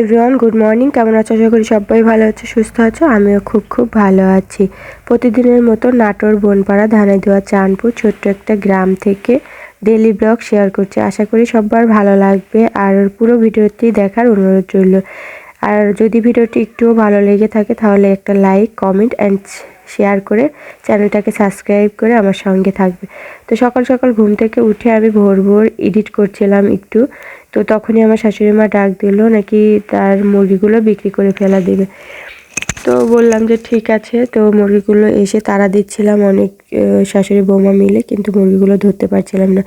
Everyone good morning কেমন আছো? আশা করি সবাই ভালো আছে, সুস্থ আছো। আমিও খুব খুব ভালো আছি। প্রতিদিনের মতো নাটোর বনপাড়া ধানে দেওয়া চাঁদপুর ছোট্ট একটা গ্রাম থেকে ডেলি ব্লগ শেয়ার করছি। আশা করি সবার ভালো লাগবে। আর পুরো ভিডিওটি দেখার অনুরোধ রইল। আর যদি ভিডিওটি একটুও ভালো লেগে থাকে, তাহলে একটা লাইক কমেন্ট অ্যান্ড শেয়ার করে চ্যানেলটাকে সাবস্ক্রাইব করে আমার সঙ্গে থাকবে। তো সকাল সকাল ঘুম থেকে উঠে আমি ভোর ভোর এডিট করছিলাম একটু। তো তখনই আমার শাশুড়ি মা ডাক দিল, নাকি তার মুরগিগুলো বিক্রি করে ফেলা দেবে। তো বললাম যে ঠিক আছে, তো মুরগিগুলো এসে তারা দিচ্ছিলাম অনেক শাশুড়ি বৌমা মিলে, কিন্তু মুরগিগুলো ধরতে পারছিলাম না।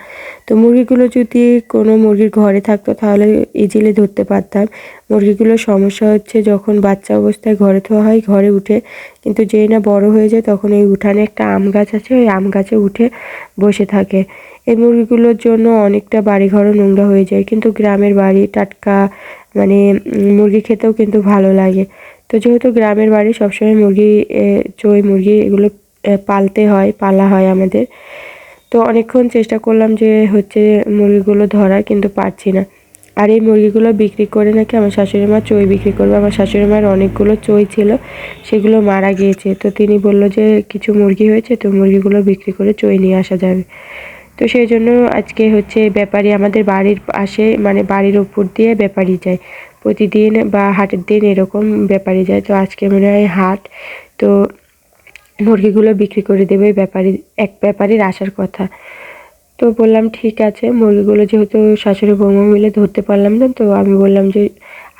তো মুরগিগুলো যদি কোনো মুরগির ঘরে থাকতো, তাহলে ইজিলি ধরতে পারতাম। মুরগিগুলোর সমস্যা হচ্ছে যখন বাচ্চা অবস্থায় ঘরে থোয়া হয়, ঘরে উঠে, কিন্তু যেই না বড় হয়ে যায়, তখন এই উঠানে একটা আম গাছ আছে, ওই আম গাছে উঠে বসে থাকে। এই মুরগিগুলোর জন্য অনেকটা বাড়িঘরও নোংরা হয়ে যায়। কিন্তু গ্রামের বাড়ি টাটকা মানে মুরগি খেতেও কিন্তু ভালো লাগে। তো যেহেতু গ্রামের বাড়ি সবসময় মুরগি চই মুরগি এগুলো পালতে হয়, পালা হয় আমাদের। তো অনেকক্ষণ চেষ্টা করলাম যে হচ্ছে মুরগিগুলো ধরার, কিন্তু পারছি না। আর এই মুরগিগুলো বিক্রি করে নাকি আমার শাশুড়ি মা চই বিক্রি করবে। আমার শাশুড়ি মার অনেকগুলো চই ছিল, সেগুলো মারা গিয়েছে। তো তিনি বলল যে, কিছু মুরগি হয়েছে, তো মুরগিগুলো বিক্রি করে চই নিয়ে আসা যাবে। তো সেই জন্য আজকে হচ্ছে ব্যাপারী আমাদের বাড়ির পাশে মানে বাড়ির উপর দিয়ে ব্যাপারী যায়। প্রতিদিন বা হাটের দিন এরকম ব্যাপারী যায়। তো আজকে মনে হয় হাট, তো মুরগিগুলো বিক্রি করে দেবে ব্যাপারী, এক ব্যাপারীর আসার কথা। তো বললাম, ঠিক আছে। মুরগিগুলো যেহেতু শাশুড়ি বৌমা মিলে ধরতে পারলাম না, তো আমি বললাম যে,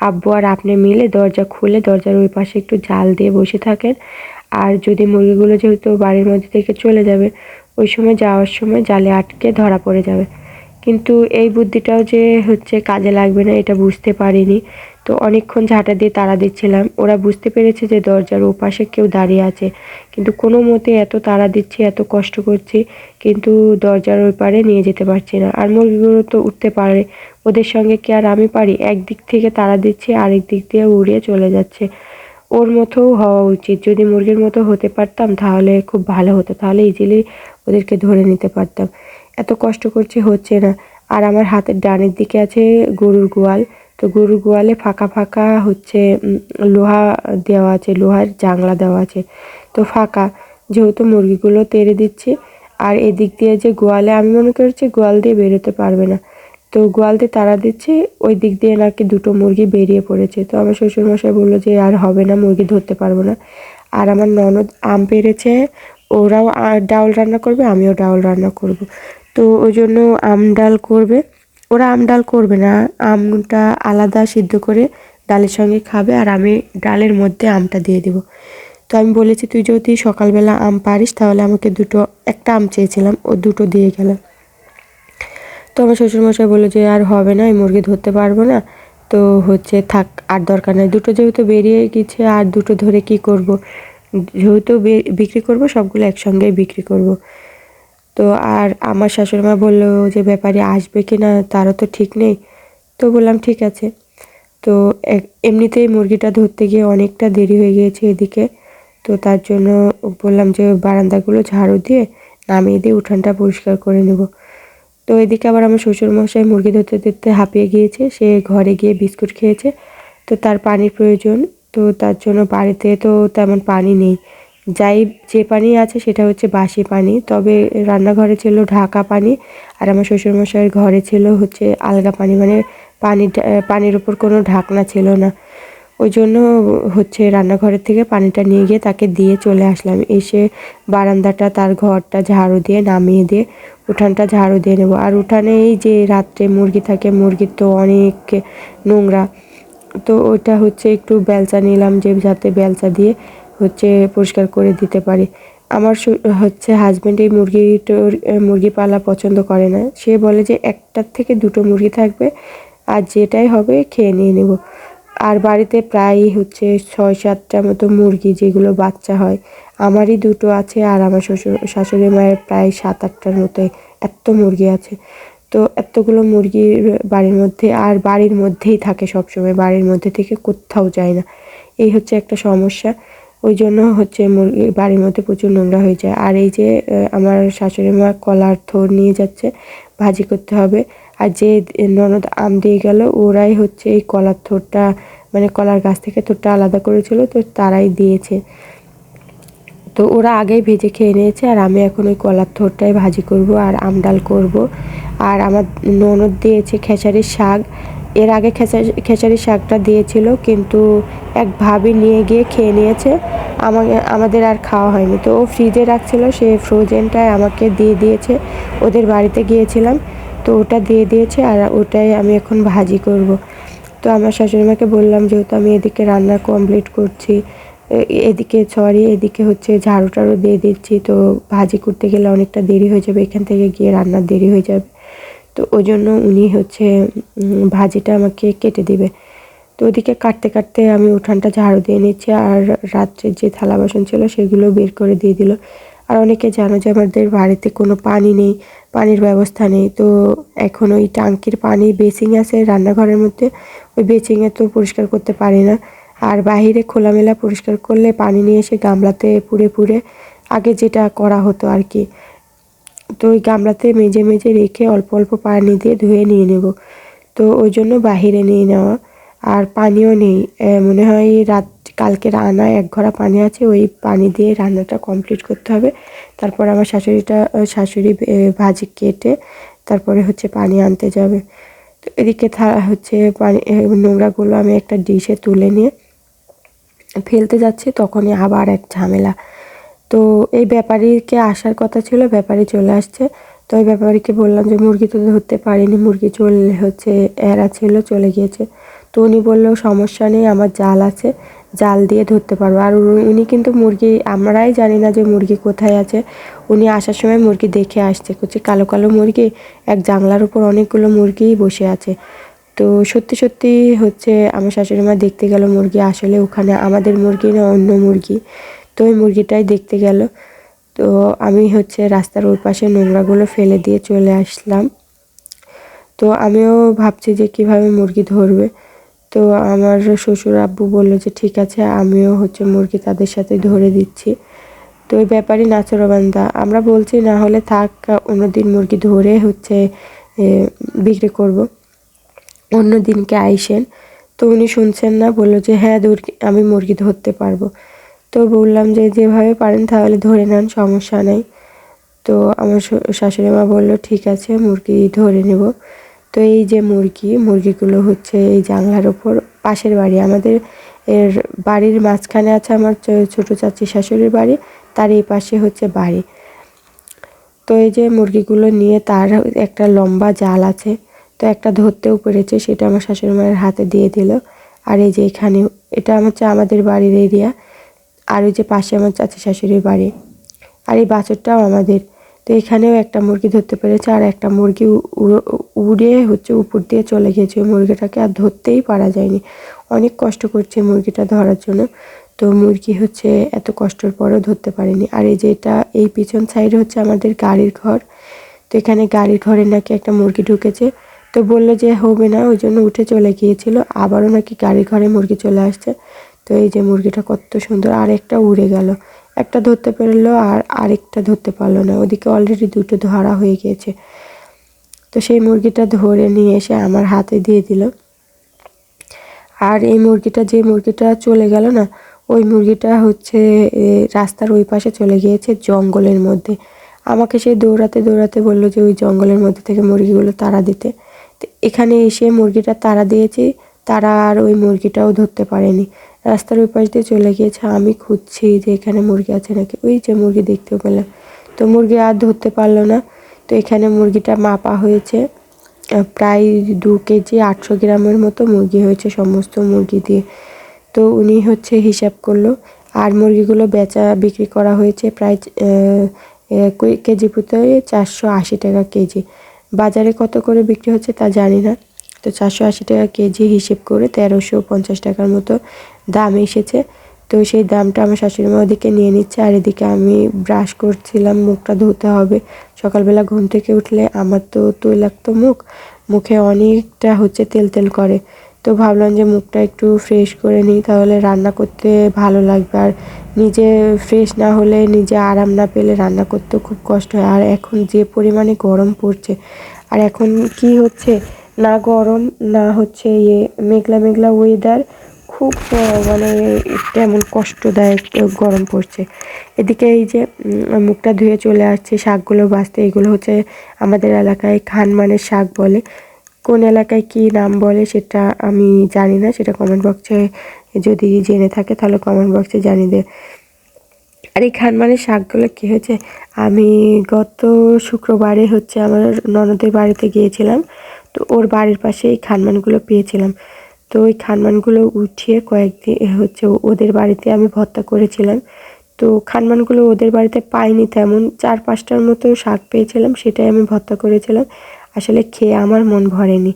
আব্বু আর আপনি মিলে দরজা খুলে দরজার ওই পাশে একটু জাল দিয়ে বসে থাকেন। আর যদি মুরগিগুলো যেহেতু বাড়ির মধ্যে থেকে চলে যাবে ওই সময় যাওয়ার সময় জালে আটকে ধরা পড়ে যাবে। কিন্তু এই বুদ্ধিটাও যে হচ্ছে কাজে লাগবে না, এটা বুঝতে পারিনি। তো অনেকক্ষণ ঝাঁটা দিয়ে তাড়া দিচ্ছিলাম। ওরা বুঝতে পেরেছে যে দরজার ওপাশে কেউ দাঁড়িয়ে আছে। কিন্তু কোনো মতে এত তাড়া দিচ্ছি, এত কষ্ট করছি, কিন্তু দরজার ওই পারে নিয়ে যেতে পারছি না। আর মুরগিগুলো তো উঠতে পারে। ওদের সঙ্গে কি আর আমি পারি? একদিক থেকে তাড়া দিচ্ছি, আরেক দিক দিয়ে উড়িয়ে চলে যাচ্ছে। ওর মতো হওয়া উচিত। যদি মুরগির মতো হতে পারতাম, তাহলে খুব ভালো হতো। তাহলে ইজিলি ওদেরকে ধরে নিতে পারতাম। এত কষ্ট করছি, হচ্ছে না। আর আমার হাতের ডানের দিকে আছে গরুর গোয়াল। তো গরুর গোয়ালে ফাঁকা ফাঁকা হচ্ছে লোহা দেওয়া আছে, লোহার জাংলা দেওয়া আছে। তো ফাঁকা, যেহেতু মুরগিগুলো তেড়ে দিচ্ছে। আর এদিক দিয়ে যে গোয়ালে, আমি মনে করছি গোয়াল দিয়ে বেরোতে পারবে না। তো গোয়াল দিয়ে তারা দিচ্ছে, ওই দিক দিয়ে নাকি দুটো মুরগি বেরিয়ে পড়েছে। তো আমার শ্বশুরমশাই বলল যে, আর হবে না, মুরগি ধরতে পারব না। আর আমার ননদ আম পেরেছে ওরাও ডাউল রান্না করবে, আমিও ডাউল রান্না করব। তো ওই জন্য আম ডাল করবে। ওরা আম ডাল করবে না, আমটা আলাদা সিদ্ধ করে ডালের সঙ্গে খাবে আর আমি ডালের মধ্যে আমটা দিয়ে দেবো। তো আমি বলেছি, তুই যদি সকালবেলা আম পারিস, তাহলে আমাকে দুটো, একটা আম চেয়েছিলাম, ও দুটো দিয়ে গেলাম তো আমার শ্বশুরমশাই বলল যে, আর হবে না, এই মুরগি ধরতে পারব না। তো হচ্ছে, থাক, আর দরকার নেই। দুটো যেহেতু বেরিয়ে গেছে, আর দুটো ধরে কি করব? যেহেতু বিক্রি করব, সবগুলো একসঙ্গেই বিক্রি করব। তো আর আমার শাশুড়িমা বলল যে, ব্যাপারে আসবে কি না, তারও তো ঠিক নেই। তো বললাম, ঠিক আছে। তো এমনিতেই মুরগিটা ধরতে গিয়ে অনেকটা দেরি হয়ে গিয়েছে এদিকে। তো তার জন্য বললাম যে, বারান্দাগুলো ঝাড়ু দিয়ে নামিয়ে দিয়ে উঠানটা পরিষ্কার করে নেব। তো এদিকে আবার আমার শ্বশুরমশাই মুরগি ধরতে ধরতে হাঁপিয়ে গিয়েছে। সে ঘরে গিয়ে বিস্কুট খেয়েছে। তো তার পানির প্রয়োজন তো তার জন্য বাড়িতে তো তেমন পানি নেই। যাই যে পানি আছে সেটা হচ্ছে বাসি পানি। তবে রান্নাঘরে ছিল ঢাকা পানি আর আমার শ্বশুরমশাইয়ের ঘরে ছিল হচ্ছে আলগা পানি। মানে পানি, পানির ওপর কোনো ঢাকনা ছিল না। ওই জন্য হচ্ছে রান্নাঘরের থেকে পানিটা নিয়ে গিয়ে তাকে দিয়ে চলে আসলাম। এসে বারান্দাটা, তার ঘরটা ঝাড়ু দিয়ে নামিয়ে দিয়ে উঠানটা ঝাড়ু দিয়ে নেব। আর উঠানে এই যে রাত্রে মুরগি থাকে, মুরগির তো অনেক নোংরা। তো ওটা হচ্ছে একটু বেলচা নিলাম যে যাতে বেলচা দিয়ে হচ্ছে পরিষ্কার করে দিতে পারি। আমার হচ্ছে হাজব্যান্ড এই মুরগিটোর মুরগি পালা পছন্দ করে না। সে বলে যে একটার থেকে দুটো মুরগি থাকবে আর যেটাই হবে খেয়ে নিয়ে নেব। আর বাড়িতে প্রায় হচ্ছে ছয় সাতটা মতো মুরগি যেগুলো বাচ্চা হয়, আমারই দুটো আছে আর আমার শ্বশুর, শাশুড়ি মায়ের প্রায় সাত আটটার মতো এত মুরগি আছে। তো এতগুলো মুরগির বাড়ির মধ্যে আর বাড়ির মধ্যেই থাকে সবসময়, বাড়ির মধ্যে থেকে কোথাও যায় না। এই হচ্ছে একটা সমস্যা। ওই জন্য হচ্ছে মুরগি বাড়ির মধ্যে প্রচুর নোংরা হয়ে যায়। আর এই যে আমার শাশুড়ি মা কলার থোর নিয়ে যাচ্ছে, ভাজি করতে হবে। আর যে ননদ আম দিয়ে গেল, ওরাই হচ্ছে এই কলার থোরটা মানে কলার গাছ থেকে থোরটা আলাদা করেছিল, তো তারাই দিয়েছে। তো ওরা আগেই ভেজে খেয়ে নিয়েছে, আর আমি এখন ওই কলার থোরটাই ভাজি করব আর আম ডাল করব। আর আমার ননদ দিয়েছে খেসারির শাক। এর আগে খেসারি শাকটা দিয়েছিল, কিন্তু এক ভাবি নিয়ে গিয়ে খেয়ে নিয়েছে। আমাকে, আমাদের আর খাওয়া হয়নি। তো ও ফ্রিজে রাখছিল, সে ফ্রোজেনটাই আমাকে দিয়ে দিয়েছে। ওদের বাড়িতে গিয়েছিলাম, তো ওটা দিয়ে দিয়েছে আর ওটাই আমি এখন ভাজি করব। তো আমার শাশুড়িমাকে বললাম, যেহেতু আমি এদিকে রান্না কমপ্লিট করছি এদিকে সরি এদিকে হচ্ছে ঝাড়ু টাড়ু দিয়ে দিচ্ছি। তো ভাজি করতে গেলে অনেকটা দেরি হয়ে যাবে, এখান থেকে গিয়ে রান্নার দেরি হয়ে যাবে। তো ওই জন্য উনি হচ্ছে ভাজিটা আমাকে কেটে দিবে। তো ওদিকে কাটতে কাটতে আমি উঠানটা ঝাড়ু দিয়ে নিচ্ছি, আর রাত্রের যে থালা বাসন ছিল সেগুলো বের করে দিয়ে দিল। আর অনেকে জানো যে আমাদের বাড়িতে কোনো পানি নেই, পানির ব্যবস্থা নেই। তো এখন ওই টাঙ্কির পানি বেসিং আছে রান্নাঘরের মধ্যে, ওই বেসিংয়ে তো পরিষ্কার করতে পারি না। আর বাহিরে খোলামেলা পরিষ্কার করলে পানি নিয়ে এসে গামলাতে পুড়ে পুড়ে আগে যেটা করা হতো আর কি। তো ওই গামলাতে মেজে মেজে রেখে অল্প অল্প পানি দিয়ে ধুয়ে নিয়ে নেব। তো ওই জন্য বাহিরে নিয়ে নেওয়া। আর পানিও নেই। মনে হয় রাত, কালকে রান্না এক ঘরা পানি আছে, ওই পানি দিয়ে রান্নাটা কমপ্লিট করতে হবে। তারপর আমার শাশুড়িটা শাশুড়ি ভাজি কেটে তারপরে হচ্ছে পানি আনতে যাবে। তো এদিকে হচ্ছে পানি নোংরাগুলো আমি একটা ডিশে তুলে নিয়ে ফেলতে যাচ্ছি, তখনই আবার এক ঝামেলা। তো এই ব্যাপারীকে আসার কথা ছিল, ব্যাপারী চলে আসছে। তো ওই ব্যাপারীকে বললাম যে, মুরগি তো ধরতে পারিনি, মুরগি চলে হচ্ছে এরা ছিল, চলে গিয়েছে। তো উনি বলল, সমস্যা নেই, আমার জাল আছে, জাল দিয়ে ধরতে পারব। আর উনি কিন্তু মুরগি, আমরাই জানি না যে মুরগি কোথায় আছে। উনি আসার সময় মুরগি দেখে আসছে কুচি কালো কালো মুরগি, এক জানলার উপর অনেকগুলো মুরগিই বসে আছে। তো সত্যি সত্যি হচ্ছে আমার শাশুড়ি মা দেখতে গেল মুরগি, আসলে ওখানে আমাদের মুরগি না অন্য মুরগি। তো ওই মুরগিটাই দেখতে গেল। তো আমি হচ্ছে রাস্তার ওই পাশে নোংরাগুলো ফেলে দিয়ে চলে আসলাম। তো আমিও ভাবছি যে কীভাবে মুরগি ধরবে। তো আমার শ্বশুর আব্বু বলল যে, ঠিক আছে, আমিও হচ্ছে মুরগি তাদের সাথে ধরে দিচ্ছি। তো ওই ব্যাপারই নাচরবান্দা। আমরা বলছি, না হলে থাক, অন্যদিন মুরগি ধরে হচ্ছে বিক্রি করব। অন্য দিনকে আইসেন। তো উনি শুনছেন না, বলল যে হ্যাঁ আমি মুরগি ধরতে পারব। তো বললাম যে, যেভাবে পারেন তাহলে ধরে নেন, সমস্যা নেই। তো আমার শাশুড়ি মা বলল, ঠিক আছে, মুরগি ধরে নেব। তো এই যে মুরগি, মুরগিগুলো হচ্ছে এই জানলার ওপর, পাশের বাড়ি। আমাদের এর বাড়ির মাঝখানে আছে আমার ছোটো চাচি শাশুড়ির বাড়ি, তার এই পাশে হচ্ছে বাড়ি। তো এই যে মুরগিগুলো নিয়ে তার একটা লম্বা জাল আছে। তো একটা ধরতেও পেরেছে, সেটা আমার শাশুড়ি মায়ের হাতে দিয়ে দিল। আর এই যে এখানে, এটা হচ্ছে আমাদের বাড়ির এরিয়া আর ওই যে পাশে আমার চাচি শাশুড়ির বাড়ি। আর এই বাছরটাও আমাদের। তো এখানেও একটা মুরগি ধরতে পেরেছে, আর একটা মুরগি উড়ে হচ্ছে উপর দিয়ে চলে গিয়েছে ওই মুরগিটাকে। আর ধরতেই পারা যায়নি। অনেক কষ্ট করছে মুরগিটা ধরার জন্য। তো মুরগি হচ্ছে এত কষ্টর পরেও ধরতে পারেনি। আর এই যে এটা, এই পিছন সাইডে হচ্ছে আমাদের গাড়ির ঘর। তো এখানে গাড়ির ঘরে নাকি একটা মুরগি ঢুকেছে। তো বলল যে হবে না, ওই জন্য উঠে চলে গিয়েছিল। আবারও নাকি গাড়ি ঘরে মুরগি চলে আসছে। তো এই যে মুরগিটা কত সুন্দর, আর একটা উড়ে গেল। একটা ধরতে পারল আর আরেকটা ধরতে পারল না। ওদিকে অলরেডি দুটো ধরা হয়ে গিয়েছে। তো সেই মুরগিটা ধরে নিয়ে এসে আমার হাতে দিয়ে দিল। আর এই মুরগিটা, যে মুরগিটা চলে গেল না, ওই মুরগিটা হচ্ছে রাস্তার ওই পাশে চলে গিয়েছে জঙ্গলের মধ্যে। আমাকে সে দৌড়াতে দৌড়াতে বলল যে ওই জঙ্গলের মধ্যে থেকে মুরগিগুলো তাড়া দিতে। এখানে এসে মুরগিটা তাড়া দিয়েছি, তারা আর ওই মুরগিটাও ধরতে পারেনি। রাস্তার ওই পাশ দিয়ে চলে গিয়েছে, আমি খুঁজছি যে এখানে মুরগি আছে নাকি। ওই যে মুরগি দেখতেও পেলাম। তো মুরগি আর ধরতে পারল না। তো এখানে মুরগিটা মাপা হয়েছে প্রায় দু কেজি আটশো গ্রামের মতো মুরগি হয়েছে সমস্ত মুরগি দিয়ে। তো উনি হচ্ছে হিসাব করল, আর মুরগিগুলো বেচা বিক্রি করা হয়েছে প্রায় কেজি প্রতি চারশো আশি টাকা কেজি। বাজারে কত করে বিক্রি হচ্ছে তা জানি না। তো চারশো আশি টাকা কেজি হিসেব করে তেরোশো পঞ্চাশ টাকার মতো দাম এসেছে। তো সেই দামটা আমার শাশুড়িমা ওদিকে নিয়ে নিচ্ছে আর এদিকে আমি ব্রাশ করছিলাম, মুখটা ধুতে হবে। সকালবেলা ঘুম থেকে উঠলে আমার তো তৈলাক্ত মুখ, মুখে অনেকটা হচ্ছে তেল তেল করে। তো ভাবলাম যে মুখটা একটু ফ্রেশ করে নিই, তাহলে রান্না করতে ভালো লাগবে। আর নিজে ফ্রেশ না হলে নিজে আরাম না পেলে রান্না করতেও খুব কষ্ট হয়। আর এখন যে পরিমাণে গরম পড়ছে, আর এখন কি হচ্ছে? না গরম, না হচ্ছে ইয়ে মেঘলা মেঘলা ওয়েদার খুব মানে তেমন কষ্টদায়ক গরম পড়ছে। এদিকে এই যে মুখটা ধুয়ে চলে আসছে, শাকগুলো বাঁচতে এগুলো হচ্ছে আমাদের এলাকায় খানমানের শাক বলে। কোন এলাকায় কি নাম বলে সেটা আমি জানি না, সেটা কমেন্ট বক্সে যদি জেনে থাকে তাহলে কমেন্ট বক্সে জানিয়ে দে। আর এই খানমানের শাকগুলো কী হয়েছে? আমি গত শুক্রবারে হচ্ছে আমার ননদের বাড়িতে গিয়েছিলাম, তো ওর বাড়ির পাশে এই খানমানগুলো পেয়েছিলাম। তো ওই খানমানগুলো উঠিয়ে কয়েকদিন হচ্ছে ওদের বাড়িতে আমি ভর্তা করেছিলাম। তো খানমানগুলো ওদের বাড়িতে পাইনি তেমন, চার পাঁচটার মতো শাক পেয়েছিলাম, সেটাই আমি ভর্তা করেছিলাম। আসলে খেয়ে আমার মন ভরেনি।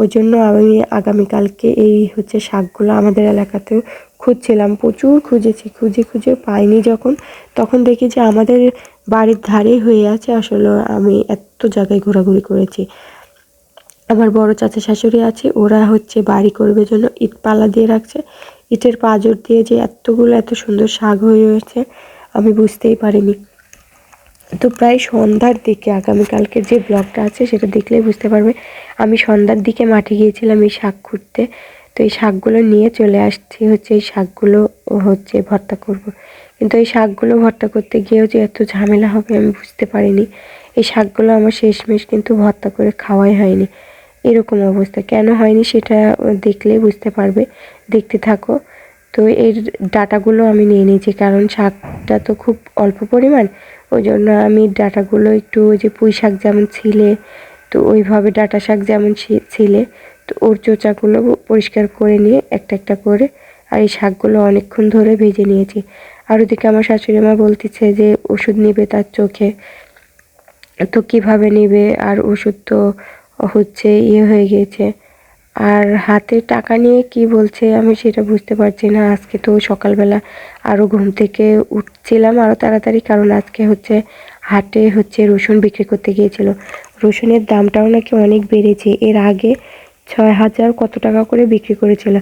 ওই জন্য আমি আগামীকালকে এই হচ্ছে শাকগুলো আমাদের এলাকাতেও খুঁজছিলাম। প্রচুর খুঁজেছি, খুঁজে খুঁজে পাইনি যখন। তখন দেখি যে আমাদের বাড়ির ধারেই হয়ে আছে আসলে আমি এত জায়গায় ঘোরাঘুরি করেছি। আমার বড় চাচা শাশুড়ি আছে, ওরা হচ্ছে বাড়ি করবে জন্য ইট পালা দিয়ে রাখছে। ইটের পাঁজর দিয়ে যে এতগুলো এত সুন্দর শাক হয়ে রয়েছে আমি বুঝতেই পারিনি। তো প্রায় সন্ধ্যার দিকে, আগামীকালকে যে ব্লগটা আছে সেটা দেখলেই বুঝতে পারবে। আমি সন্ধ্যার দিকে মাঠে গিয়েছিলাম এই শাক খুঁড়তে। তো এই শাকগুলো নিয়ে চলে আসছি, হচ্ছে এই শাকগুলো হচ্ছে ভর্তা করব। কিন্তু এই শাকগুলো ভর্তা করতে গিয়েও যে এত ঝামেলা হবে আমি বুঝতে পারিনি। এই শাকগুলো আমার শেষমেশ কিন্তু ভর্তা করে খাওয়াই হয়নি। এরকম অবস্থা। কেন হয়নি সেটা দেখলেই বুঝতে পারবে। দেখতে থাকো। তো এর ডাটাগুলো আমি নিয়ে নিয়েছি, কারণ শাকটা তো খুব অল্প পরিমাণ। ওই জন্য আমি ডাটাগুলো একটু ওই যে পুঁই শাক যেমন ছিলে, তো ওইভাবে ডাটা শাক যেমন ছিলে, তো ওর চোচাগুলো পরিষ্কার করে নিয়ে একটা একটা করে আর এই শাকগুলো অনেকক্ষণ ধরে ভেজে নিয়েছি। আর ওদিকে আমার শাশুড়ি মা বলতেছে যে ওষুধ নিবে তার চোখে। তো কীভাবে নেবে? আর ওষুধ তো হচ্ছে ইয়ে হয়ে গিয়েছে। আর হাতে টাকা নিয়ে কি বলছে আমি সেটা বুঝতে পারছি না। আজকে তো সকালবেলা আরও ঘুম থেকে উঠছিলাম আরও তাড়াতাড়ি, কারণ আজকে হচ্ছে হাটে হচ্ছে রসুন বিক্রি করতে গিয়েছিল। রসুনের দামটাও নাকি অনেক বেড়েছে। এর আগে ছয় হাজার কত টাকা করে বিক্রি করেছিল?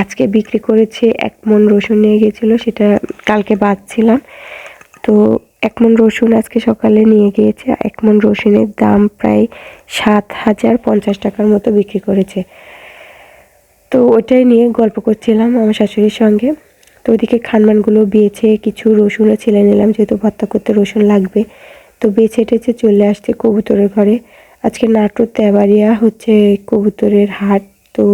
আজকে বিক্রি করেছে এক মন রসুন নিয়ে গিয়েছিল, সেটা কালকে বাঁচছিলাম। তো এক মন রসুন আজকে সকালে নিয়ে গিয়েছে। এক মন রসুনের দাম প্রায় সাত হাজার পঞ্চাশ টাকার মতো বিক্রি করেছে। তো ওইটাই নিয়ে গল্প করছিলাম আমার শাশুড়ির সঙ্গে। তো ওদিকে খানমানগুলো বেছে কিছু রসুনও ছিলে নিলাম, যেহেতু ভর্তা করতে রসুন লাগবে। তো বেছে টেছে চলে আসছে কবুতরের ঘরে। আজকে নাটোর তেবাড়িয়া হচ্ছে কবুতরের হাট। তো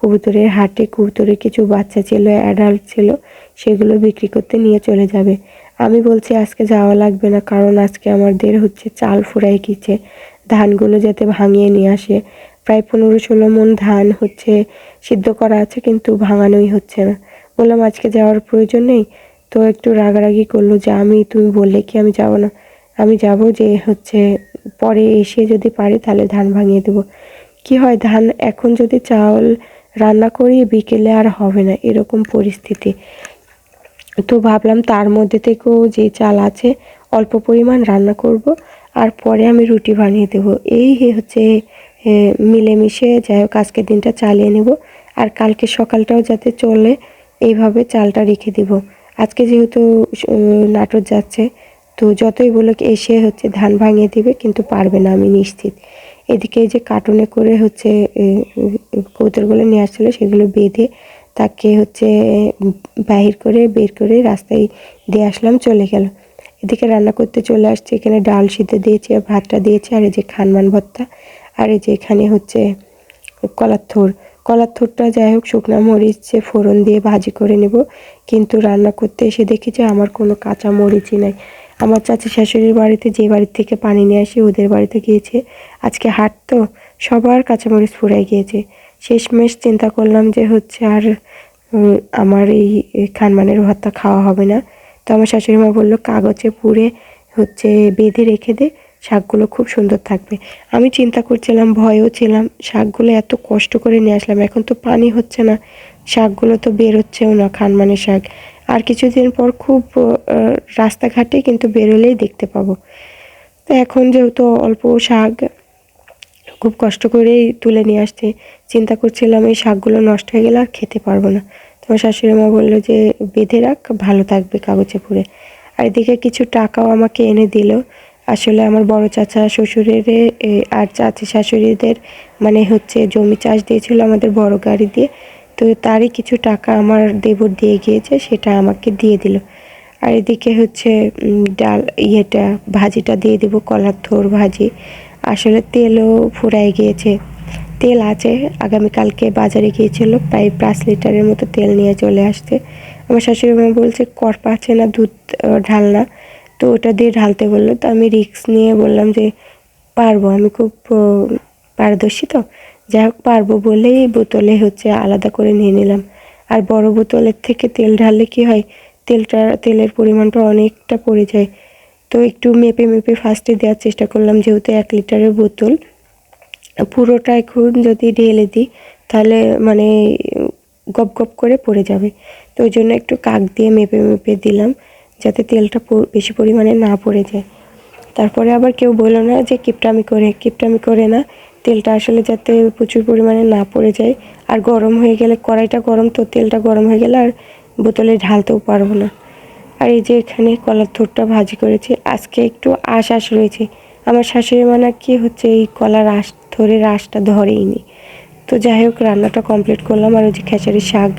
কবুতরের হাটে কবুতরের কিছু বাচ্চা ছিল অ্যাডাল্ট ছিল, সেগুলো বিক্রি করতে নিয়ে চলে যাবে। আমি বলছি, আজকে যাওয়া লাগবে না, কারণ আজকে আমাদের হচ্ছে চাল ফুরাই কিছে ধানগুলো যাতে ভাঙিয়ে নিয়ে আসে প্রায় পনেরো ষোলো মন ধান হচ্ছে, সিদ্ধ করা আছে কিন্তু ভাঙানোই হচ্ছে না। বললাম, আজকে যাওয়ার প্রয়োজন নেই? তো একটু রাগারাগি করল যে, আমি, তুমি বললে কি আমি যাব না? আমি যাব যে, হচ্ছে, পরে এসে যদি পারি তাহলে ধান ভাঙিয়ে দেবো। কি হয়, ধান এখন যদি চাউল রান্না করি, বিকেলে আর হবে না, এরকম পরিস্থিতি। তো ভাবলাম, তার মধ্যে থেকেও যে চাল আছে, অল্প পরিমাণ রান্না করব, আর পরে আমি রুটি বানিয়ে দেব। এই হচ্ছে মিলেমিশে যাই হোক আজকের দিনটা চালিয়ে নেব। আর কালকে সকালটাও যাতে চলে এইভাবে চালটা রেখে দিব। আজকে যেহেতু নাটোর যাচ্ছে তো যতই বলুক এসে হচ্ছে ধান ভাঙিয়ে দিবে কিন্তু পারবে না আমি নিশ্চিত। এদিকে যে কার্টুনে করে হচ্ছে এ, নিয়ে আসছিল সেগুলো বেঁধে তাকে হচ্ছে বাহির করে বের করে রাস্তায় দিয়ে আসলাম চলে গেল। এদিকে রান্না করতে চলে আসছে এখানে ডাল সিদ্ধ দিয়েছি আর ভাতটা দিয়েছি আর এই যে খানমান ভর্তা। আর এই যে এখানে হচ্ছে কলার থোর কলার যাই হোক, শুকনো মরিচ যে ফোড়ন দিয়ে ভাজি করে নেব। কিন্তু রান্না করতে এসে দেখি যে আমার কোনো কাঁচা মরিচই নাই। আমার চাচি শাশুড়ির বাড়িতে যে বাড়ির থেকে পানি নিয়ে আসি, ওদের বাড়িতে গিয়েছে। আজকে হাট তো, সবার কাঁচামরিচ ফুরাই গিয়েছে। শেষমেশ চিন্তা করলাম যে হচ্ছে আর আমার এই খানমানের ভর্তা খাওয়া হবে না। তো আমার শাশুড়ি মা বলল, কাগজে পুড়ে হচ্ছে বেঁধে রেখে দে শাকগুলো খুব সুন্দর থাকবে। আমি চিন্তা করছিলাম, ভয়ও ছিলাম, শাকগুলো এত কষ্ট করে নিয়ে আসলাম, এখন তো পানি হচ্ছে না। শাকগুলো তো বেরোচ্ছেও না, খানমানের শাক। আর কিছুদিন পর খুব রাস্তাঘাটে কিন্তু বেরোলেই দেখতে পাবো। তো এখন যেহেতু অল্প শাক, খুব কষ্ট করেই তুলে নিয়ে আসছে। চিন্তা করছিলাম এই শাকগুলো নষ্ট হয়ে গেলে আর খেতে পারব না। তোমার শাশুড়ি মা বলল যে, বেঁধে রাখ, ভালো থাকবে কাগজে পুরে আর এদিকে কিছু টাকাও আমাকে এনে দিল। আসলে আমার বড় চাচা শ্বশুরের আর চাচি শাশুড়িদের মানে হচ্ছে জমি চাষ দিয়েছিল আমাদের বড় গাড়ি দিয়ে। তো তারই কিছু টাকা আমার দেবর দিয়ে গিয়েছে, সেটা আমাকে দিয়ে দিল। আর এদিকে হচ্ছে ডাল, ইয়েটা, ভাজিটা দিয়ে দিব, কলার থোর ভাজি। আসলে তেলও ফুরাই গিয়েছে। তেল আছে, আগামীকালকে বাজারে গিয়েছিল, প্রায় পাঁচ লিটারের মতো তেল নিয়ে চলে আসতে আমার শাশুড়ি মা বলছে, করপা আছে না, দুধ ঢালনা। তো ওটা দিয়ে ঢালতে বলল। তো আমি রিস্ক নিয়ে বললাম যে, পারব। আমি খুব পারদর্শী তো। যাই হোক, পারব বলেই বোতলে হচ্ছে আলাদা করে নিয়ে নিলাম। আর বড় বোতলের থেকে তেল ঢাললে কি হয়, তেলটা, তেলের পরিমাণটা অনেকটা পড়ে যায়। তো একটু মেপে মেপে ফার্স্টে দেওয়ার চেষ্টা করলাম, যেহেতু এক লিটারের বোতল। পুরোটা এখন যদি ঢেলে দিই, তাহলে মানে গপ গপ করে পড়ে যাবে। তো ওই জন্য একটু কাক দিয়ে মেপে মেপে দিলাম। যাতে তেলটা বেশি পরিমাণে না পড়ে যায়। তারপরে আবার কেউ বলল না যে কিপটামি করে কিপটামি করে না। তেলটা আসলে যাতে প্রচুর পরিমাণে না পড়ে যায়। আর গরম হয়ে গেলে, কড়াইটা গরম তো, তেলটা গরম হয়ে গেলে আর বোতলে ঢালতেও পারব না। আর এই যে এখানে কলার থোরটা ভাজি করেছি, আজকে একটু আশ আশ রয়েছে। আমার শাশুড়ি মা কি হচ্ছে এই কলার আশ ধরে আশটা ধরেই নি তো যাই হোক, রান্নাটা কমপ্লিট করলাম আর ওই যে খেসারির শাক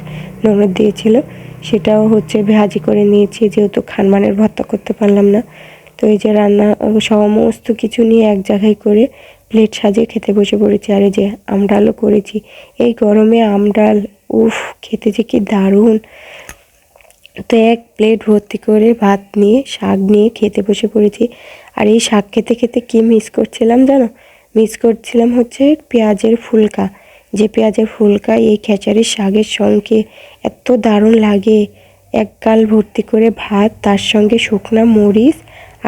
ননদ দিয়েছিল। সেটাও হচ্ছে ভাজি করে নিয়েছি, যেহেতু খানমানের ভর্তা করতে পারলাম না। তো এই যে রান্না সমস্ত কিছু নিয়ে এক জায়গায় করে প্লেট সাজিয়ে খেতে বসে পড়েছি। আর এই যে আমডালও করেছি। এই গরমে আমডাল উফ, খেতে যে কি দারুণ! তো এক প্লেট ভর্তি করে ভাত নিয়ে, শাক নিয়ে খেতে বসে পড়েছি। আর এই শাক খেতে খেতে কি মিস করছিলাম জানো? মিস করছিলাম হচ্ছে পেঁয়াজের ফুলকা। যে পেঁয়াজের ফুলকা, এই খেচারির শাকের সঙ্গে এত দারুণ লাগে। এক গাল ভর্তি করে ভাত, তার সঙ্গে শুকনা মরিচ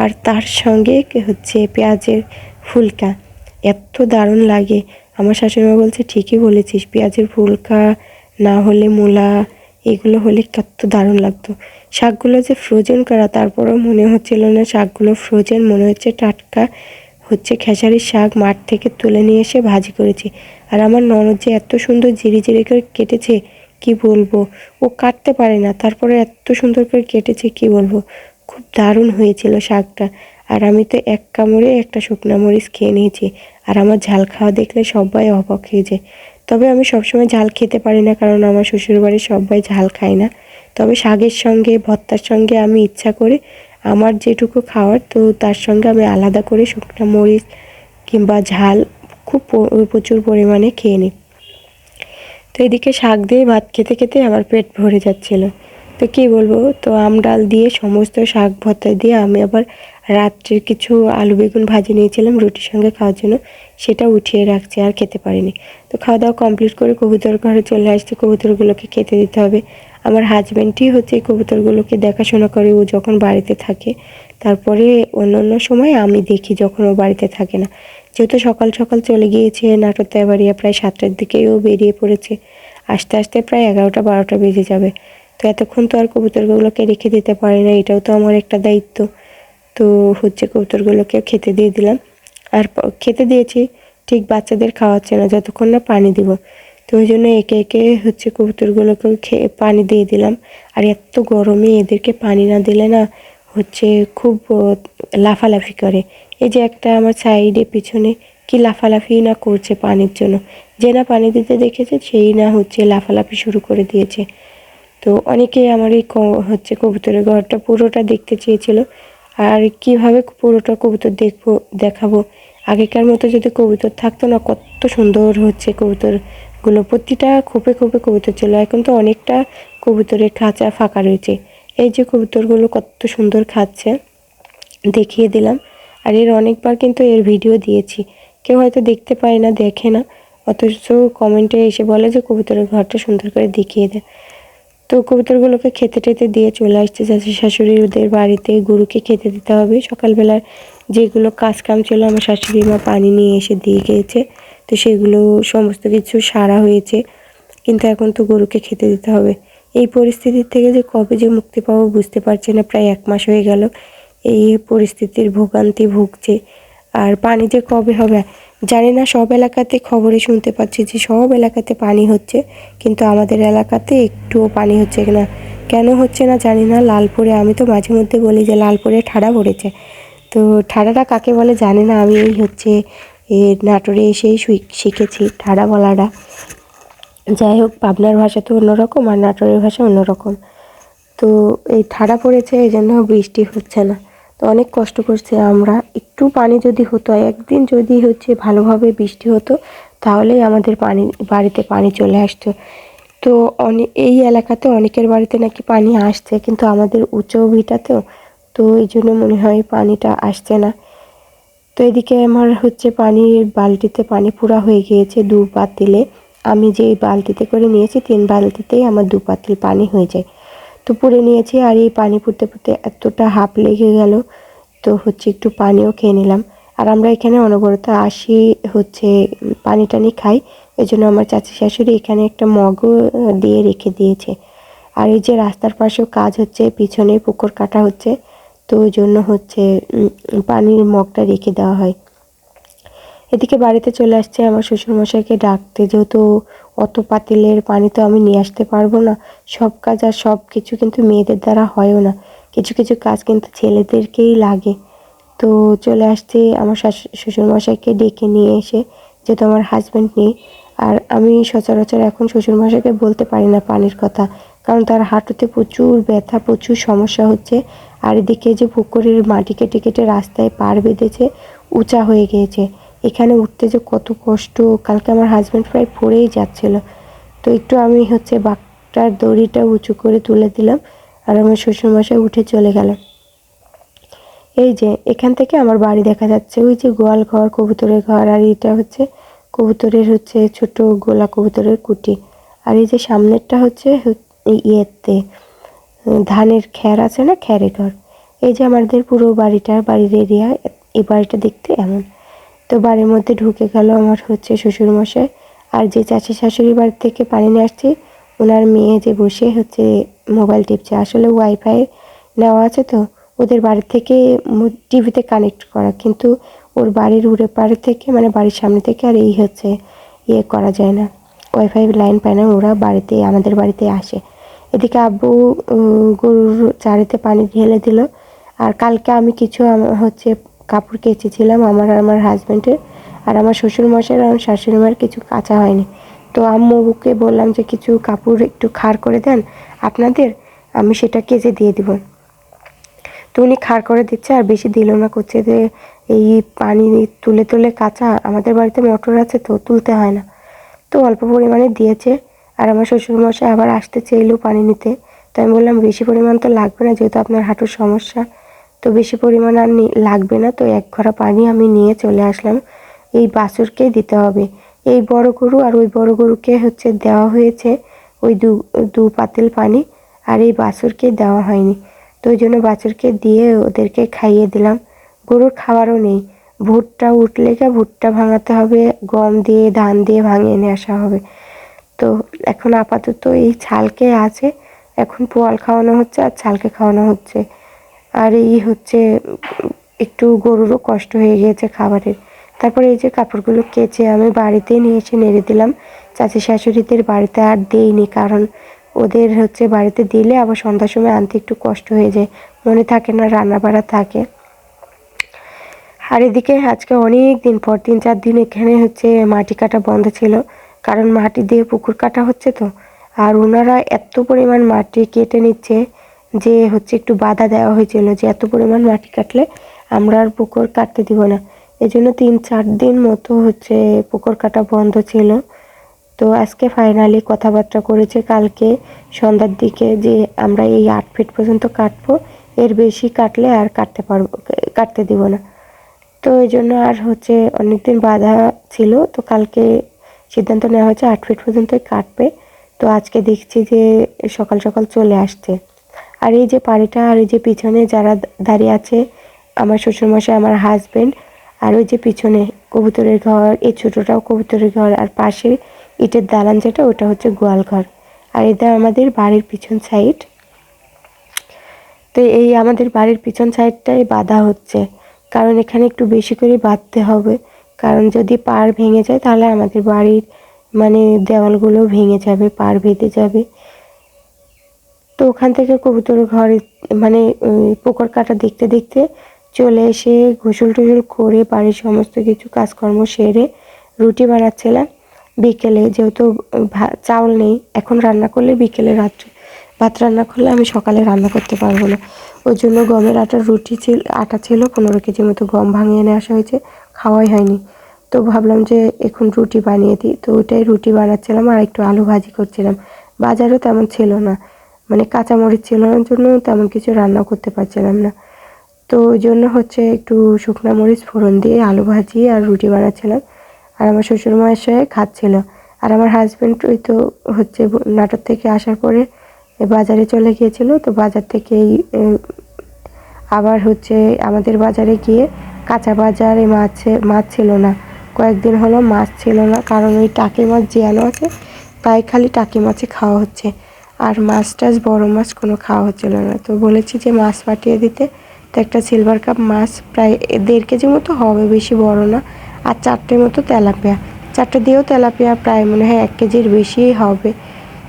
আর তার সঙ্গে হচ্ছে পেঁয়াজের ফুলকা। এত দারুণ লাগে। আমার শাশুড়িমা বলছে, ঠিকই বলেছিস, পেঁয়াজের ফুলকা না হলে মূলা, এগুলো হলে কত দারুণ লাগতো। শাকগুলো যে ফ্রোজেন করা, তারপরেও মনে হচ্ছিল না, শাকগুলো ফ্রোজেন মনে হচ্ছে টাটকা। হচ্ছে খেসারির শাক মাঠ থেকে তুলে নিয়ে এসে ভাজি করেছি। আর আমার ননদ যে এত সুন্দর জিরি জিরি করে কেটেছে, কি বলব? ও কাটতে পারে না, তারপরে এত সুন্দর করে কেটেছে, কি বলব? খুব দারুণ হয়েছিল শাকটা। আর আমি তো এক কামড়ে একটা শুকনা মরিচ খেয়ে নিয়েছি। আর আমার ঝাল খাওয়া দেখলে সবাই অবাক হয়ে যায়। তবে আমি সবসময় ঝাল খেতে পারি না, কারণ আমার শ্বশুরবাড়ির সবাই ঝাল খায় না। তবে শাকের সঙ্গে, ভর্তার সঙ্গে আমি ইচ্ছা করে আমার যেটুকু খাওয়ার, তো তার সঙ্গে আমি আলাদা করে শুকনো মরিচ কিংবা ঝাল খুব প্রচুর পরিমাণে খেয়ে নিই। তো এদিকে শাক দিয়ে ভাত খেতে খেতে আমার পেট ভরে যাচ্ছিল। তো কী বলব? তো আম ডাল দিয়ে সমস্ত শাক ভর্তা দিয়ে আমি আবার রাত্রের কিছু আলু বেগুন ভাজি নিয়েছিলাম রুটির সঙ্গে খাওয়ার জন্য। সেটা উঠিয়ে রাখছি, আর খেতে পারিনি। তো খাওয়া দাওয়া কমপ্লিট করে কবুতর ঘরে চলে আসছে। কবুতরগুলোকে খেতে দিতে হবে। আমার হাজব্যান্ডই হচ্ছে কবুতরগুলোকে দেখাশোনা করে। ও যখন বাড়িতে থাকে, তারপরে অন্য অন্য সময় আমি দেখি যখন ও বাড়িতে থাকে না। যেহেতু সকাল সকাল চলে গিয়েছে, নাটোর তেবাড়িয়া প্রায় সাতটার দিকেই ও বেরিয়ে পড়েছে। আস্তে আস্তে প্রায় এগারোটা, বারোটা বেজে যাবে। তো এতক্ষণ তো আর কবুতরগুলোকে রেখে দিতে পারি না এটাও তো আমার একটা দায়িত্ব। তো হচ্ছে কবুতরগুলোকে খেতে দিয়ে দিলাম। আর খেতে দিয়েছি, ঠিক বাচ্চাদের খাওয়াচ্ছে না, যতক্ষণ না পানি দিব। তো ওই জন্য একে একে হচ্ছে কবুতরগুলোকে খেয়ে পানি দিয়ে দিলাম। আর এত গরমে এদেরকে পানি না দিলে না হচ্ছে খুব লাফালাফি করে। এই যে একটা আমার সাইডে পিছনে কি লাফালাফি না করছে পানির জন্য। যে না পানি দিতে দেখেছে, সেই না হচ্ছে লাফালাফি শুরু করে দিয়েছে। তো অনেকেই আমার এই হচ্ছে কবুতরের ঘরটা পুরোটা দেখতে চেয়েছিল। আর কীভাবে পুরোটা কবুতর দেখব, দেখাবো? আগেকার মতো যদি কবুতর থাকতো না, কত সুন্দর হচ্ছে কবুতরগুলো। প্রতিটা খোপে খোপে কবুতর ছিল। এখন তো অনেকটা কবুতরের খাঁচা ফাঁকা রয়েছে। এই যে কবুতরগুলো কত সুন্দর খাচ্ছে, দেখিয়ে দিলাম। আর এর অনেকবার কিন্তু এর ভিডিও দিয়েছি। কেউ হয়তো দেখতে পায় না, দেখে না। অথচ কমেন্টে এসে বলে যে কবুতরের ঘরটা সুন্দর করে দেখিয়ে দেয় তো কবুতরগুলোকে খেতে টেতে দিয়ে চলে আসছে চাষি শাশুড়িদের বাড়িতে। গরুকে খেতে দিতে হবে। সকালবেলার যেগুলো কাজ কাম ছিল, আমার শাশুড়ি মা পানি নিয়ে এসে দিয়ে গিয়েছে। তো সেগুলো সমস্ত কিছু সারা হয়েছে। কিন্তু এখন তো গরুকে খেতে দিতে হবে। এই পরিস্থিতির থেকে যে কবে যে মুক্তি পাবো বুঝতে পারছি না। প্রায় এক মাস হয়ে গেল। এই পরিস্থিতির ভোগান্তি ভুগছে। আর পানি যে কবে হবে জানি না, সব এলাকাতে খবরে শুনতে পাচ্ছি যে সব এলাকাতে পানি হচ্ছে, কিন্তু আমাদের এলাকাতে একটুও পানি হচ্ছে না কেন হচ্ছে না জানি না, লালপুরে আমি তো মাঝে মধ্যে বলি যে লালপুরে ঠাড়া পড়েছে। তো ঠাড়াটা কাকে বলে জানি না, আমি এই হচ্ছে এ নাটোরে এসেই শিখেছি ঠাড়া বলাটা। যাই হোক, পাবনার ভাষা তো অন্যরকম আর নাটোরের ভাষা অন্যরকম। তো এই ঠাড়া পড়েছে এই জন্য বৃষ্টি হচ্ছে না। তো অনেক কষ্ট করছে আমরা। একটু পানি যদি হতো, একদিন যদি হচ্ছে ভালোভাবে বৃষ্টি হতো, তাহলেই আমাদের পানি, বাড়িতে পানি চলে আসতো। তো অনেক এই এলাকাতে অনেকের বাড়িতে নাকি পানি আসছে, কিন্তু আমাদের উঁচু ভিটাতেও, তো এই জন্য মনে হয় পানিটা আসছে না। তো এদিকে আমার হচ্ছে পানির বালতিতে পানি পুরা হয়ে গিয়েছে দু পাতিলে। আমি যে বালতিতে করে নিয়েছি, তিন বালতিতেই আমার দু পাতিল পানি হয়ে যায়। তো পুড়ে নিয়েছি আর এই পানি পুড়তে পুড়তে এতটা হাঁপ লেগে গেল। তো হচ্ছে একটু পানিও খেয়ে নিলাম। আর আমরা এখানে অনবরত আসি হচ্ছে পানি টানি খাই। এই জন্য আমার চাচি শাশুড়ি এখানে একটা মগও দিয়ে রেখে দিয়েছে। আর এই যে রাস্তার পাশেও কাজ হচ্ছে, পিছনে পুকুর কাটা হচ্ছে। তো ওই জন্য হচ্ছে পানির মগটা রেখে দেওয়া হয়। এদিকে বাড়িতে চলে আসছে আমার শ্বশুরমশাইকে ডাকতে। যেহেতু অত পাতিলের পানি তো আমি নিয়ে আসতে পারব না। সব কাজ আর সব কিছু কিন্তু মেয়েদের দ্বারা হয়ও না। কিছু কিছু কাজ কিন্তু ছেলেদেরকেই লাগে। তো চলে আসছে আমার শ্বশুরমশাইকে ডেকে নিয়ে এসে যেহেতু আমার হাজব্যান্ড নেই। আর আমি সচরাচর এখন শ্বশুরমশাইকে বলতে পারি না পানির কথা। কারণ তার হাঁটুতে প্রচুর ব্যথা, প্রচুর সমস্যা হচ্ছে। আর এদিকে যে পুকুরের মাটি কেটে কেটে রাস্তায় পার বেঁধেছে, উঁচা হয়ে গিয়েছে। এখানে উঠতে যে কত কষ্ট। কালকে আমার হাজব্যান্ড প্রায় পড়েই যাচ্ছিল। তো একটু আমি হচ্ছে বাঘটার দড়িটা উঁচু করে তুলে দিলাম আর আমার শ্বশুরমশাই উঠে চলে গেল। এই যে, এখান থেকে আমার বাড়ি দেখা যাচ্ছে। ওই যে গোয়াল ঘর, কবুতরের ঘর আর এটা হচ্ছে কবুতরের হচ্ছে ছোট গোলা কবুতরের কুটি। আর এই যে সামনেরটা হচ্ছে হচ্ছে ইয়েতে ধানের খ্যার আছে না খ্যারে ঘর এই যে আমাদের পুরো বাড়িটা, বাড়ির এরিয়া এই বাড়িটা দেখতে এমন। তো বাড়ির মধ্যে ঢুকে গেল আমার হচ্ছে শ্বশুরমশাই। আর যে চাচি শাশুড়ি বাড়ি থেকে পানি নিয়ে আসছে, ওনার মেয়ে যে বসে হচ্ছে মোবাইল টিপছে। আসলে ওয়াইফাই নেওয়া আছে তো, ওদের বাড়ি থেকে টিভিতে কানেক্ট করা। কিন্তু ওর বাড়ির উড়ে পাড়ে থেকে মানে বাড়ির সামনে থেকে আর এই হচ্ছে ইয়ে করা যায় না। ওয়াইফাই লাইন পায় না, ওরা বাড়িতে, আমাদের বাড়িতে আসে। এদিকে আব্বু গরুর চারিতে পানি ঢেলে দিল। আর কালকে আমি কিছু হচ্ছে কাপড় কেচেছিলাম আমার আর আমার হাজব্যান্ডের আর আমার শ্বশুর মশাই আর আমার শাশুড়ি মার কিছু কাঁচা হয়নি। তো আম্মুকে বললাম যে, কিছু কাপড় একটু খাড় করে দেন, আপনাদের? আমি সেটা কেচে দিয়ে দিব। তো উনি খাড় করে দিচ্ছে আর বেশি দিল না, করছে যে, এই পানি তুলে তুলে কাঁচা, আমাদের বাড়িতে মোটর আছে তো, তুলতে হয় না। তো অল্প পরিমাণে দিয়েছে। আর আমার শ্বশুরমশাই আবার আসতে চাইলো পানি নিতে। তো আমি বললাম, বেশি পরিমাণ তো লাগবে না, যেহেতু আপনার হাঁটুর সমস্যা। তো বেশি পরিমাণ আর লাগবে না। তো এক ঘড়া পানি আমি নিয়ে চলে আসলাম। এই বাছুরকেই দিতে হবে। এই বড় গরু আর ওই বড় গরুকে হচ্ছে দেওয়া হয়েছে ওই দু দু পাতিল পানি আর এই বাছুরকে দেওয়া হয়নি। তো ওই জন্য বাছুরকে দিয়ে ওদেরকে খাইয়ে দিলাম। গরুর খাবারও নেই। ভুট্টা উঠলে গা ভুট্টা ভাঙাতে হবে, গম দিয়ে, ধান দিয়ে ভাঙিয়ে নিয়ে আসা হবে। তো এখন আপাতত এই ছালকে আছে। এখন পোয়াল খাওয়ানো হচ্ছে আর ছালকে খাওয়ানো হচ্ছে। আর এই হচ্ছে একটু গরুরও কষ্ট হয়ে গিয়েছে খাবারের। তারপরে এই যে কাপড়গুলো কেচে আমি বাড়িতে নিয়ে এসে নেড়ে দিলাম। চাচি শাশুড়িদের বাড়িতে আর দেইনি কারণ ওদের হচ্ছে বাড়িতে দিলে আবার সন্ধ্যার সময় আনতে একটু কষ্ট হয়ে যায়। মনে থাকে না রান্না বাড়া থাকে। আর এদিকে আজকে অনেক দিন পর, তিন চার দিন এখানে হচ্ছে মাটি কাটা বন্ধ ছিল। কারণ মাটি দিয়ে পুকুর কাটা হচ্ছে তো। আর ওনারা এত পরিমাণ মাটি কেটে নিচ্ছে যে হচ্ছে একটু বাধা দেওয়া হয়েছিল যে এত পরিমাণ মাটি কাটলে আমরা আর পুকুর কাটতে দিব না। এই জন্য তিন, চার দিন মতো হচ্ছে পুকুর কাটা বন্ধ ছিল। তো আজকে ফাইনালি কথাবার্তা করেছে কালকে সন্ধ্যার দিকে যে আমরা এই আট ফিট পর্যন্ত কাটবো, এর বেশি কাটলে আর কাটতে পারব, কাটতে দিব না। তো এই জন্য আর হচ্ছে অনেকদিন বাধা ছিল, তো কালকে সিদ্ধান্ত নেওয়া হয়েছে আট ফিট পর্যন্তই কাটবে। তো আজকে দেখছি যে সকাল সকাল চলে আসছে। আর এই যে পাড়িটা আর এই যে পিছনে যারা দাঁড়িয়ে আছে, আমার শ্বশুরমশাই, আমার হাজবেন্ড আর ওই যে পিছনে কবুতরের ঘর, এই ছোটোটাও কবুতরের ঘর, আর পাশে ইটের দালান যেটা, ওটা হচ্ছে গোয়াল ঘর। আর এটা আমাদের বাড়ির পিছন সাইড তো এই আমাদের বাড়ির পিছন সাইডটাই বাঁধা হচ্ছে। কারণ এখানে একটু বেশি করে বাঁধতে হবে। কারণ যদি পার ভেঙে যায়, তাহলে আমাদের বাড়ির মানে দেওয়ালগুলো ভেঙে যাবে পার বেঁধে যাবে। তো ওখান থেকে কবুতর ঘরে মানে পুকুর কাটা দেখতে দেখতে চলে এসে গোসল টোসল করে বাড়ির সমস্ত কিছু কাজকর্ম সেরে রুটি বানাচ্ছিলাম। বিকেলে যেহেতু চাউল নেই, এখন রান্না করলে বিকেলে রাত্রে ভাত রান্না করলে আমি সকালে রান্না করতে পারব না। ওই জন্য গমের আটার রুটি ছিল, আটা ছিল, পনেরো কেজি মতো গম ভাঙিয়ে নিয়ে আসা হয়েছে, খাওয়াই হয়নি। তো ভাবলাম যে এখন রুটি বানিয়ে দিই, তো ওইটাই রুটি বানাচ্ছিলাম আর একটু আলু ভাজি করছিলাম। বাজারও তেমন ছিল না। মানে কাঁচামরিচ ছিল না জন্য তেমন কিছু রান্না করতে পারছিলাম না। তো ওই জন্য হচ্ছে একটু শুকনো মরিচ ফোড়ন দিয়ে আলু ভাজি আর রুটি বানাচ্ছিলাম। আর আমার শ্বশুর মায়ের সঙ্গে খাচ্ছিল। আর আমার হাজব্যান্ড ওই তো হচ্ছে নাটক থেকে আসার পরে বাজারে চলে গিয়েছিল। তো বাজার থেকেই আবার হচ্ছে আমাদের বাজারে গিয়ে কাঁচা বাজারে মাছ মাছ ছিল না। কয়েকদিন হলো মাছ ছিল না, কারণ ওই টাকি মাছ জিয়ানো আছে, তাই খালি টাকি মাছে খাওয়া হচ্ছে। আর মাছ টাছ, বড়ো মাছ কোনো খাওয়া হচ্ছিল না। তো বলেছি যে মাছ পাঠিয়ে দিতে। তো একটা সিলভার কাপ মাছ প্রায় দেড় কেজি মতো হবে, বেশি বড় না। আর চারটে মতো তেলাপিয়া। চারটে দিয়েও তেলাপিয়া প্রায় মনে হয় এক কেজির বেশিই হবে।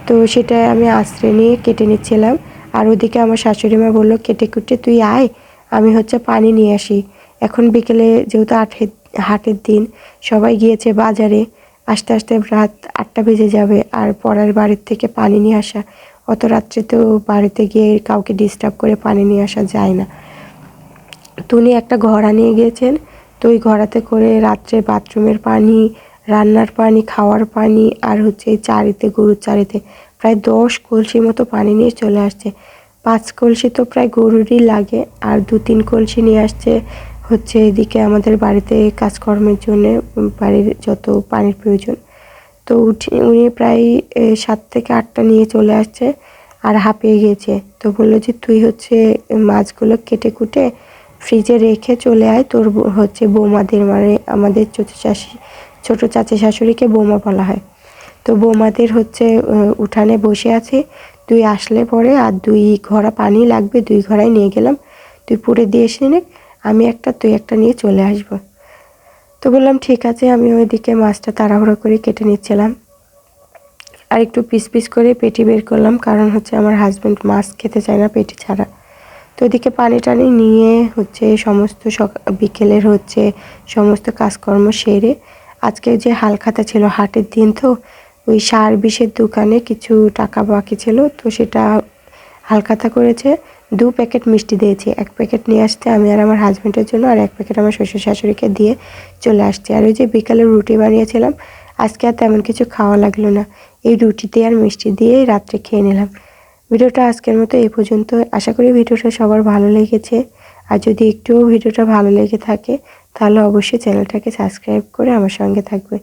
তো সেটা আমি আশ্রয় নিয়ে কেটে নিচ্ছিলাম। আর ওদিকে আমার শাশুড়ি মা বলল, কেটে কুটে তুই আয়, আমি হচ্ছে পানি নিয়ে আসি। এখন বিকেলে যেহেতু আটের হাটের দিন, সবাই গিয়েছে বাজারে। আস্তে আস্তে রাত আটটা বেজে যাবে আর পরের বাড়ির থেকে পানি নিয়ে আসা। অত রাত্রে তো বাড়িতে গিয়ে কাউকে ডিস্টার্ব করে পানি নিয়ে আসা যায় না। তো উনি একটা ঘোড়া নিয়ে গিয়েছেন। তো ওই ঘোড়াতে করে রাত্রে বাথরুমের পানি, রান্নার পানি, খাওয়ার পানি আর হচ্ছে এই চারিতে, গরুর চারিতে প্রায় দশ কলসি মতো পানি নিয়ে চলে আসছে। পাঁচ কলসি তো প্রায় গরুরই লাগে আর দু তিন কলসি নিয়ে আসছে হচ্ছে এদিকে আমাদের বাড়িতে কাজকর্মের জন্য বাড়ির যত পানির প্রয়োজন। তো উঠি উনি প্রায় সাত থেকে আটটা নিয়ে চলে আসছে আর হাঁপিয়ে গেছে তো বলল যে, তুই হচ্ছে মাছগুলো কেটে কুটে ফ্রিজে রেখে চলে আয়। তোর হচ্ছে বৌমাদের মানে আমাদের ছোটো চাষি, ছোটো চাচি শাশুড়িকে বৌমা বলা হয়। তো বৌমাদের হচ্ছে উঠানে বসে আছে। তুই আসলে পরে আর দুই ঘড়া পানি লাগবে, দুই ঘড়াই নিয়ে গেলাম। তুই পুরে দিয়ে এসে নে। আমি একটা, তুই একটা নিয়ে চলে আসব। তো বললাম, ঠিক আছে। আমি ওইদিকে মাছটা তাড়াহুড়ো করে কেটে নিচ্ছিলাম। আর একটু পিস পিস করে পেটি বের করলাম, কারণ হচ্ছে আমার হাজব্যান্ড মাছ খেতে চায় না পেটি ছাড়া। তো ওদিকে পানি টানি নিয়ে হচ্ছে সমস্ত বিকেলের হচ্ছে সমস্ত কাজকর্ম সেরে, আজকে যে হালখাতা ছিল হাটের দিন তো, ওই সার বিষের দোকানে কিছু টাকা বাকি ছিল, তো সেটা হালখাতা করেছে। দু প্যাকেট মিষ্টি দিয়েছি। এক প্যাকেট নিয়ে আসতে আমি আর আমার হাজব্যান্ডের জন্য আর এক প্যাকেট আমার শ্বশুর শাশুড়িকে দিয়ে চলে আসছি। আর ওই যে বিকালে রুটি বানিয়েছিলাম, আজকে আর তেমন কিছু খাওয়া লাগল না। এই রুটিতে আর মিষ্টি দিয়েই রাত্রে খেয়ে নিলাম। ভিডিওটা আজকের মতো এই পর্যন্ত। আশা করি ভিডিওটা সবার ভালো লেগেছে। আর যদি একটুও ভিডিওটা ভালো লেগে থাকে, তাহলে অবশ্যই চ্যানেলটাকে সাবস্ক্রাইব করে আমার সঙ্গে থাকবে।